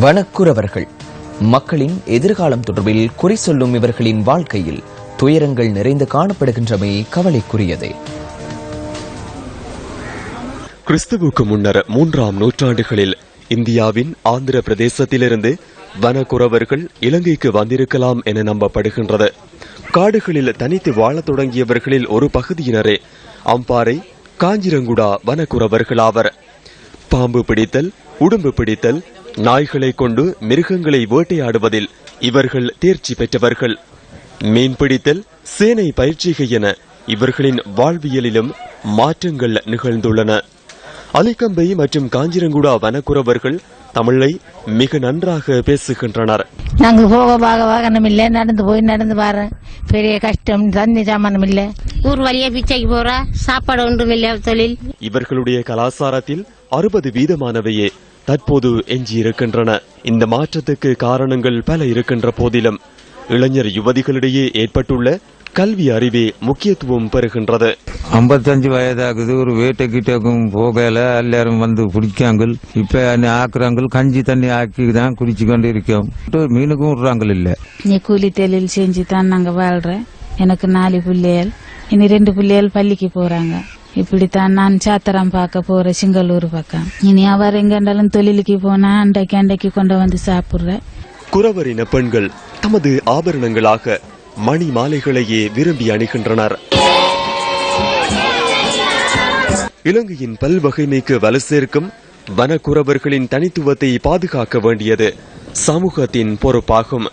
வனக்குறவர்கள். மக்களின் எதிர்காலம் தொடர்பில் குறி சொல்லும் இவர்களின் வாழ்க்கையில் துயரங்கள் நிறைந்து காணப்படுகின்றமை கவலைக்குரியதே. கிறிஸ்துவுக்கு முன்னர் மூன்றாம் நூற்றாண்டுகளில் இந்தியாவின் ஆந்திர பிரதேசத்திலிருந்து வனக்குறவர்கள் இலங்கைக்கு வந்திருக்கலாம் என நம்பப்படுகின்றது. காடுகளில் தனித்து வாழத் தொடங்கியவர்களில் ஒரு பகுதியினரே அம்பாறை காஞ்சிரங்குடா வனக்குறவர்கள் ஆவர். பாம்பு பிடித்தல் உடும்பு பிடித்தல் நாய்களை கொண்டு மிருகங்களை வேட்டையாடுவதில் இவர்கள் தேர்ச்சி பெற்றவர்கள். மீன் பிடித்தல் சேனை பயிற்சிகை என இவர்களின் வாழ்வியலிலும் மாற்றங்கள் நிகழ்ந்துள்ளன. அலிக்கம்பை மற்றும் காஞ்சிரங்குடா வனக்குறவர்கள் தமிழை மிக நன்றாக பேசுகின்றனர். நாங்க போக பாக வாகனம் இல்ல நடந்து போய் நடந்து வரேன் பெரிய கஷ்டம் தண்ணி சாமானம் இல்ல. ஊர் வழியா பிச்சைக்கு போறா? சாப்பாடு ஒன்றும் இல்லை தொழில். இவர்களுடைய கலாசாரத்தில் அறுபது வீதமானவையே தற்போது எஞ்சியிருக்கின்றன. இந்த மாற்றத்துக்கு காரணங்கள் பல இருக்கின்ற போதிலும் இளைஞர் யுவதிகளிடையே ஏற்பட்டுள்ள கல்வி அறிவே முக்கியத்துவம் பெறுகின்றது. ஐம்பத்தஞ்சு வயதாகுது ஒரு வேட்டை கிட்டக்கும் போகல எல்லாரும் வந்து குடிக்காங்க இப்ப ஆக்குறாங்க கஞ்சி தண்ணி ஆக்கி தான் குடிச்சு கொண்டு இருக்கோம் மீனுக்கும் விடுறாங்க இல்ல. நீ கூலி தொழில் செஞ்சு தான் நாங்க வாழ்றேன். எனக்கு நாலு பிள்ளைகள் இனி ரெண்டு பிள்ளைகள் பள்ளிக்கு போறாங்க. இப்படித்தான் நான் சாத்திரம் பார்க்க போறேன் சிங்களூர் பக்கம். இனி அவர் எங்கண்டாலும் தொழிலுக்கு போனா அண்டைக்கு அண்டைக்கு கொண்டு வந்து சாப்பிடுறேன் குறவரின பெண்கள் தமது ஆபரணங்களாக மணி மாலைகளையே விரும்பி அணிகின்றனர். இலங்கையின் பல்வகைமைக்கு வலு சேர்க்கும் வனக்குறவர்களின் தனித்துவத்தை பாதுகாக்க வேண்டியது சமூகத்தின் பொறுப்பாகும்.